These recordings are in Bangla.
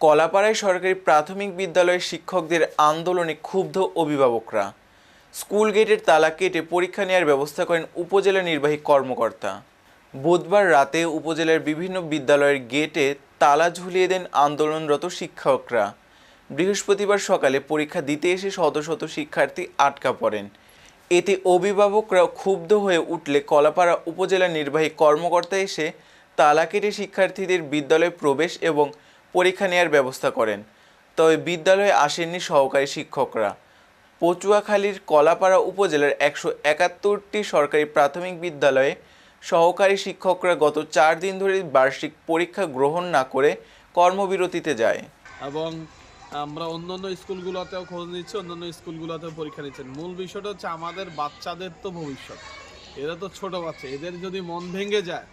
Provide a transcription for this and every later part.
কলাপাড়ায় সরকারি প্রাথমিক বিদ্যালয়ের শিক্ষকদের আন্দোলনে ক্ষুব্ধ অভিভাবকরা। স্কুল গেটের তালা কেটে পরীক্ষা নেওয়ার ব্যবস্থা করেন উপজেলা নির্বাহী কর্মকর্তা। বুধবার রাতে উপজেলার বিভিন্ন বিদ্যালয়ের গেটে তালা ঝুলিয়ে দেন আন্দোলনরত শিক্ষকরা। বৃহস্পতিবার সকালে পরীক্ষা দিতে এসে শত শত শিক্ষার্থী আটকা পড়েন। এতে অভিভাবকরা ক্ষুব্ধ হয়ে উঠলে কলাপাড়া উপজেলা নির্বাহী কর্মকর্তা এসে তালা কেটে শিক্ষার্থীদের বিদ্যালয়ে প্রবেশ এবং পরীক্ষা নেওয়ার ব্যবস্থা করেন। তবে বিদ্যালয়ে আসেননি সহকারী শিক্ষকরা। পচুয়াখালীর কলাপাড়া উপজেলার একশো একাত্তরটি সরকারি প্রাথমিক বিদ্যালয়ে সহকারী শিক্ষকরা গত চার দিন ধরে বার্ষিক পরীক্ষা গ্রহণ না করে কর্মবিরতিতে যায়। এবং আমরা অন্যান্য স্কুলগুলোতেও খোঁজ নিচ্ছি অন্যান্য স্কুলগুলোতেও পরীক্ষা নিচ্ছেন। মূল বিষয়টা হচ্ছে আমাদের বাচ্চাদের তো ভবিষ্যৎ। এরা তো ছোট বাচ্চা, এদের যদি মন ভেঙে যায়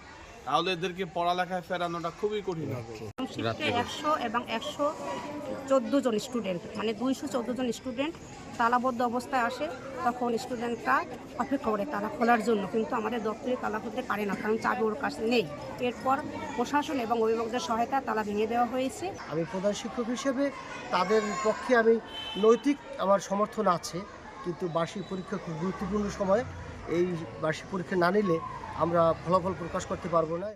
তাহলে এদেরকে পড়ালেখায় ফেরানোটা খুবই কঠিন হবে। শিফটে একশো এবং একশো চোদ্দ জন স্টুডেন্ট মানে দুইশো চোদ্দ জন স্টুডেন্ট তালাবদ্ধ অবস্থায় আসে তখন স্টুডেন্টরা অপেক্ষা করে তালা খোলার জন্য। কিন্তু আমাদের দপ্তরে তালা খুলতে পারে না কারণ চাবি ওর কাছে নেই। এরপর প্রশাসন এবং অভিভাবকদের সহায়তা তালা ভেঙে দেওয়া হয়েছে। আমি প্রধান শিক্ষক হিসেবে তাদের পক্ষে আমি নৈতিক আমার সমর্থন আছে কিন্তু বার্ষিক পরীক্ষা খুব গুরুত্বপূর্ণ সময়। এই বার্ষিক পরীক্ষা না নিলে আমরা ফলাফল প্রকাশ করতে পারব না।